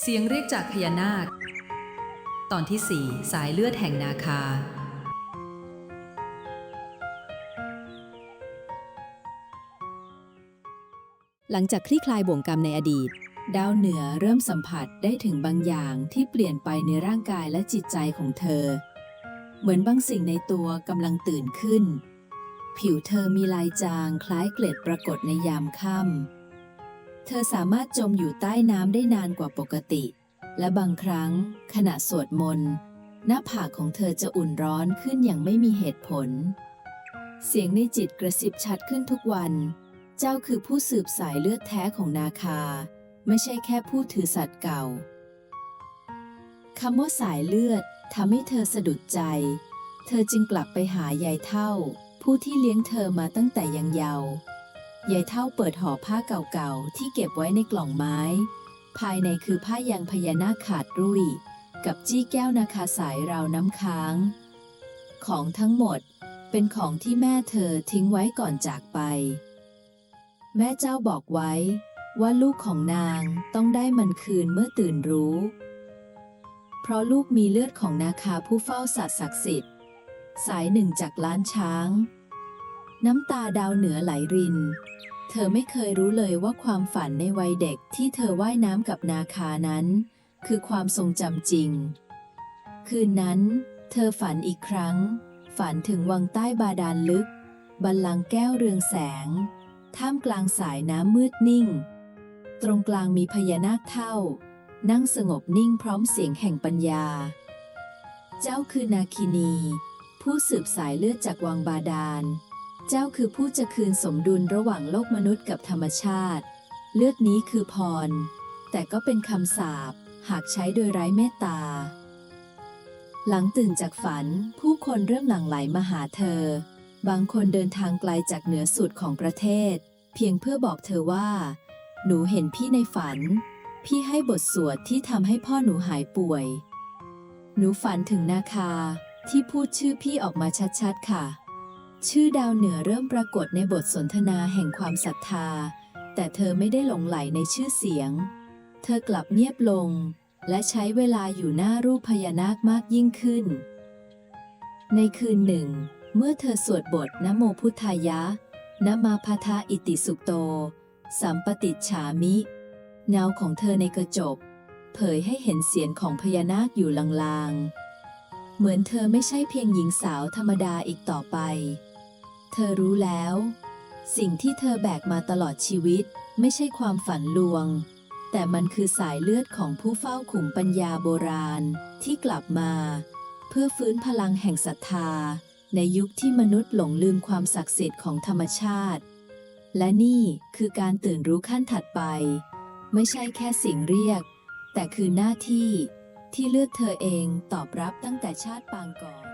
เสียงเรียกจากพญานาค ตอนที่สี่สายเลือดแห่งนาคา หลังจากคลี่คลายบ่วงกรรมในอดีต ดาวเหนือเริ่มสัมผัสได้ถึงบางอย่างที่เปลี่ยนไปในร่างกายและจิตใจของเธอ เหมือนบางสิ่งในตัวกำลังตื่นขึ้น ผิวเธอมีลายจางคล้ายเกล็ดปรากฏในยามค่ำ เธอสามารถจมอยู่ใต้น้ำได้นานกว่าปกติ และบางครั้ง ขณะสวดมนต์หน้าผากของเธอจะอุ่นร้อนขึ้นอย่างไม่มีเหตุผล เสียงในจิตกระซิบชัดขึ้นทุกวัน เจ้าคือผู้สืบสายเลือดแท้ของนาคา ไม่ใช่แค่ผู้ถือสัตว์เก่าคำว่าสายเลือดทำให้เธอสะดุดใจ เธอจึงกลับไปหายายเท่า ผู้ที่เลี้ยงเธอมาตั้งแต่ยังเยาว์ ยายเท่าเปิดห่อผ้าเก่าๆ ที่เก็บไว้ในกล่องไม้ ภายในคือผ้ายังพญานาคขาดรุ่ย กับจี้แก้วนาคาสายราวน้ำค้าง ของทั้งหมดเป็นของที่แม่เธอทิ้งไว้ก่อนจากไป แม่เจ้าบอกไว้ ว่าลูกของนางต้องได้มันคืนเมื่อตื่นรู้ เพราะลูกมีเลือดของนาคาผู้เฝ้าสัตว์ศักดิ์สิทธิ์ สายหนึ่งจากล้านช้าง น้ำตาดาวเหนือไหลริน เธอไม่เคยรู้เลยว่าความฝันในวัยเด็กที่เธอว่ายน้ำกับนาคานั้น คือความทรงจำจริง คืนนั้น เธอฝันอีกครั้ง ฝันถึงวังใต้บาดาลลึก บัลลังก์แก้วเรืองแสง ท่ามกลางสายน้ำมืดนิ่ง ตรงกลางมีพญานาคเท่า นั่งสงบนิ่งพร้อมเสียงแห่งปัญญา เจ้าคือนาคินี ผู้สืบสายเลือดจากวังบาดาล เจ้าคือผู้จะคืนสมดุลระหว่างโลกมนุษย์กับธรรมชาติ เลือดนี้คือพร แต่ก็เป็นคำสาปหากใช้โดยไร้เมตตา หลังตื่นจากฝัน ผู้คนเริ่มหลั่งไหลมาหาเธอ บางคนเดินทางไกลจากเหนือสุดของประเทศ เพียงเพื่อบอกเธอว่า หนูเห็นพี่ในฝัน พี่ให้บทสวดที่ทำให้พ่อหนูหายป่วย หนูฝันถึงนาคาที่พูดชื่อพี่ออกมาชัดๆค่ะ ชื่อดาวเหนือเริ่มปรากฏในบทสนทนาแห่งความศรัทธา แต่เธอไม่ได้หลงไหลในชื่อเสียง เธอกลับเงียบลง และใช้เวลาอยู่หน้ารูปพญานาคมากยิ่งขึ้น ในคืนหนึ่ง เมื่อเธอสวดบทนโมพุทธายะนมาพาทาอิติสุโต สัมปติฉามิ เงาของเธอในกระจก เผยให้เห็นเสียงของพญานาคอยู่ลางๆ เหมือนเธอไม่ใช่เพียงหญิงสาวธรรมดาอีกต่อไป เธอรู้แล้ว สิ่งที่เธอแบกมาตลอดชีวิต ไม่ใช่ความฝันลวง แต่มันคือสายเลือดของผู้เฝ้าขุมปัญญาโบราณที่กลับมา เพื่อฟื้นพลังแห่งศรัทธา ในยุคที่มนุษย์หลงลืมความศักดิ์สิทธิ์ของธรรมชาติ และนี่คือการตื่นรู้ขั้นถัดไป ไม่ใช่แค่สียงเรียก แต่คือหน้าที่ที่เลือดเธอเองตอบรับตั้งแต่ชาติปางก่อน